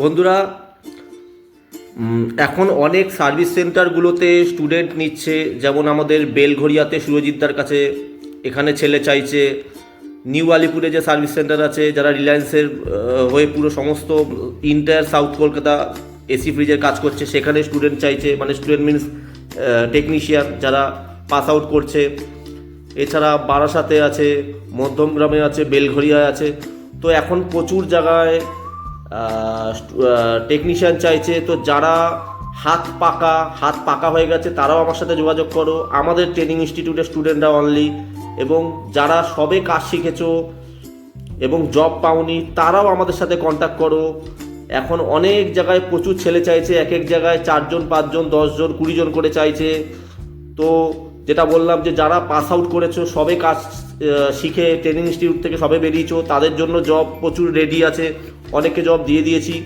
বন্ধুরা এখন অনেক সার্ভিস সেন্টারগুলোতে স্টুডেন্ট নিচ্ছে। যেমন আমাদের বেলঘরিয়াতে সুরজিৎদার কাছে এখানে ছেলে চাইছে। নিউ আলিপুরে যে সার্ভিস সেন্টার আছে, যারা রিলায়েন্সের হয়ে পুরো সমস্ত ইন্টার, সাউথ কলকাতা এসি ফ্রিজের কাজ করছে, সেখানে স্টুডেন্ট চাইছে। মানে স্টুডেন্ট মিনস টেকনিশিয়ান যারা পাস আউট করছে। এছাড়া বারাসাতে আছে মধ্যমগ্রামে আছে বেলঘরিয়ায় আছে। তো এখন প্রচুর জায়গায় টেকনিশিয়ান চাইছে, তো যারা হাত পাকা হাত পাকা হয়ে গেছে, তারাও আমার সাথে যোগাযোগ করো। আমাদের ট্রেনিং ইনস্টিটিউটের স্টুডেন্টরা অনলি এবং যারা সবে কাজ শিখেছো এবং জব পাওনি, তারাও আমাদের সাথে কন্ট্যাক্ট করো। এখন অনেক জায়গায় প্রচুর ছেলে চাইছে, এক এক জায়গায় চারজন, পাঁচজন, দশজন, কুড়িজন করে চাইছে। তো যেটা বললাম যে যারা পাস আউট করেছ, সবে কাজ শিখে ট্রেনিং ইনস্টিটিউট থেকে সবে বেরিয়েছো, তাদের জন্য জব প্রচুর রেডি আছে। অনেককে জব দিয়ে দিয়েছি।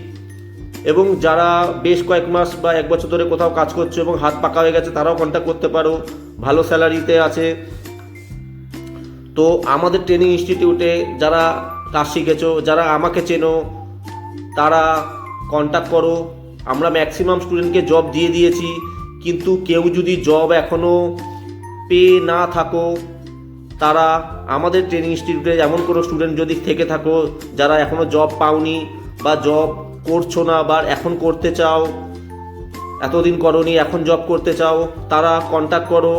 এবং যারা বেশ কয়েক মাস বা এক বছর ধরে কোথাও কাজ করছ এবং হাত পাকা হয়ে গেছে, তারাও কন্ট্যাক্ট করতে পারো। ভালো স্যালারিতে আছে। তো আমাদের ট্রেনিং ইনস্টিটিউটে যারা কাজ শিখেছো, যারা আমাকে চেনো, তারা কন্ট্যাক্ট করো। আমরা ম্যাক্সিমাম স্টুডেন্টকে জব দিয়ে দিয়েছি। কিন্তু কেউ যদি জব এখনও পেয়ে না থাকো তারা আমাদের ট্রেনিং ইনস্টিটিউটে এমন কোনো স্টুডেন্ট যদি থেকে থাকো যারা এখনও জব পাওনি বা জব করছ না বা এখন করতে চাও, এতদিন করনি, এখন জব করতে চাও, তারা কন্ট্যাক্ট করো।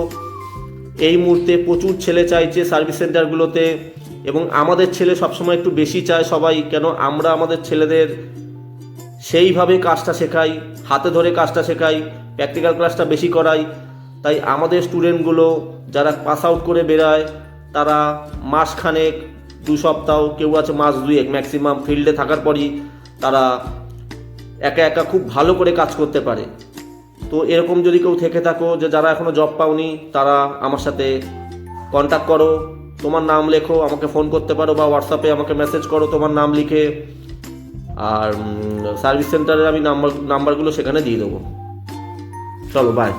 এই মুহূর্তে প্রচুর ছেলে চাইছে সার্ভিস সেন্টারগুলোতে এবং আমাদের ছেলে সবসময় একটু বেশি চায় সবাই, কেন আমরা আমাদের ছেলেদের সেইভাবে কাজটা শেখাই, হাতে ধরে কাজটা শেখাই প্র্যাকটিক্যাল ক্লাসটা বেশি করাই। তাই আমাদের স্টুডেন্টগুলো যারা পাস আউট করে বেরায় তারা মাসখানেক, দু সপ্তাহ, কেউ আছে মাস দুয়েক ম্যাক্সিমাম ফিল্ডে থাকার পরই তারা একা একা খুব ভালো করে কাজ করতে পারে। তো এরকম যদি কেউ থেকে থাকো যে যারা এখনও জব পাওনি, তারা আমার সাথে কন্ট্যাক্ট করো। তোমার নাম লেখো, আমাকে ফোন করতে পারো বা হোয়াটসঅ্যাপে আমাকে মেসেজ করো, তোমার নাম লিখে। আর সার্ভিস সেন্টারের আমি নাম্বার নাম্বারগুলো সেখানে দিয়ে দেবো। চলো বাই